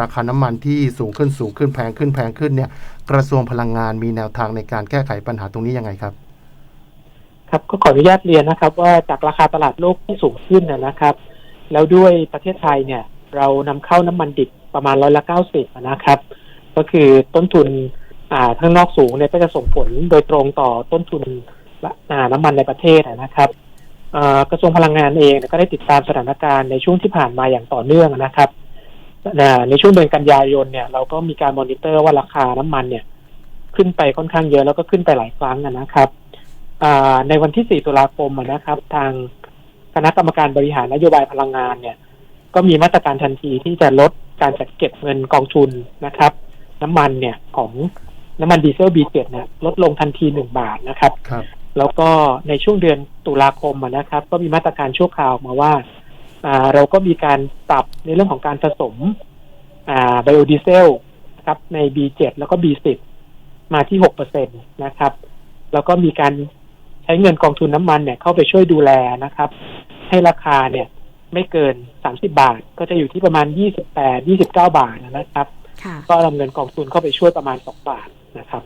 ราคาน้ำมันที่สูงขึ้นสูงขึ้นแพงขึ้นแพงขึ้นเนี่ย กระทรวงพลังงานมีแนวทางในการแก้ไขปัญหาตรงนี้ยังไงครับ ครับก็ขออนุญาตเรียนนะครับ ว่าจากราคาตลาดโลกที่สูงขึ้นนะครับ แล้วด้วยประเทศไทยเนี่ย เรานำเข้าน้ำมันดิบประมาณร้อยละเก้าสิบนะครับ ก็คือต้นทุนอ่าข้างนอกสูงเนี่ยก็จะส่งผลโดยตรงต่อต้นทุนน้ำมันในประเทศนะครับกระทรวงพลังงานเองก็ได้ติดตามสถานการณ์ในช่วงที่ผ่านมาอย่างต่อเนื่องนะครับ ในช่วงเดือนกันยายนเนี่ย เราก็มีการมอนิเตอร์ว่าราคาน้ำมันเนี่ย ขึ้นไปค่อนข้างเยอะแล้วก็ขึ้นไปหลายครั้งอะนะครับอ่าในวันที่ 4 ตุลาคมอะนะครับ ทางคณะกรรมการบริหารนโยบายพลังงานเนี่ย ก็มีมาตรการทันทีที่จะลดการจัดเก็บเงินกองทุนนะครับ น้ำมันเนี่ยของน้ำมันดีเซล B7 เนี่ยลดลงทันทีหนึ่งบาทนะครับครับแล้วก็ในช่วงเดือนตุลาคมอะนะครับ ก็มีมาตรการชั่วคราวมาว่าอ่า เราก็มีการปรับในเรื่องของการผสมอ่าไบโอดีเซลนะครับใน B7 แล้วก็ B10 มาที่หกเปอร์เซ็นตนะครับ แล้วก็มีการใช้เงินกองทุนน้ำมันเนี่ยเข้าไปช่วยดูแลนะครับ ให้ราคาเนี่ยไม่เกินสามสิบาท ก็จะอยู่ที่ประมาณยี่สิบแปดยี่สิบเก้าบาทนะครับค่ะก็นำเงินกองทุนเข้าไปช่วยประมาณสองบาทนะครับ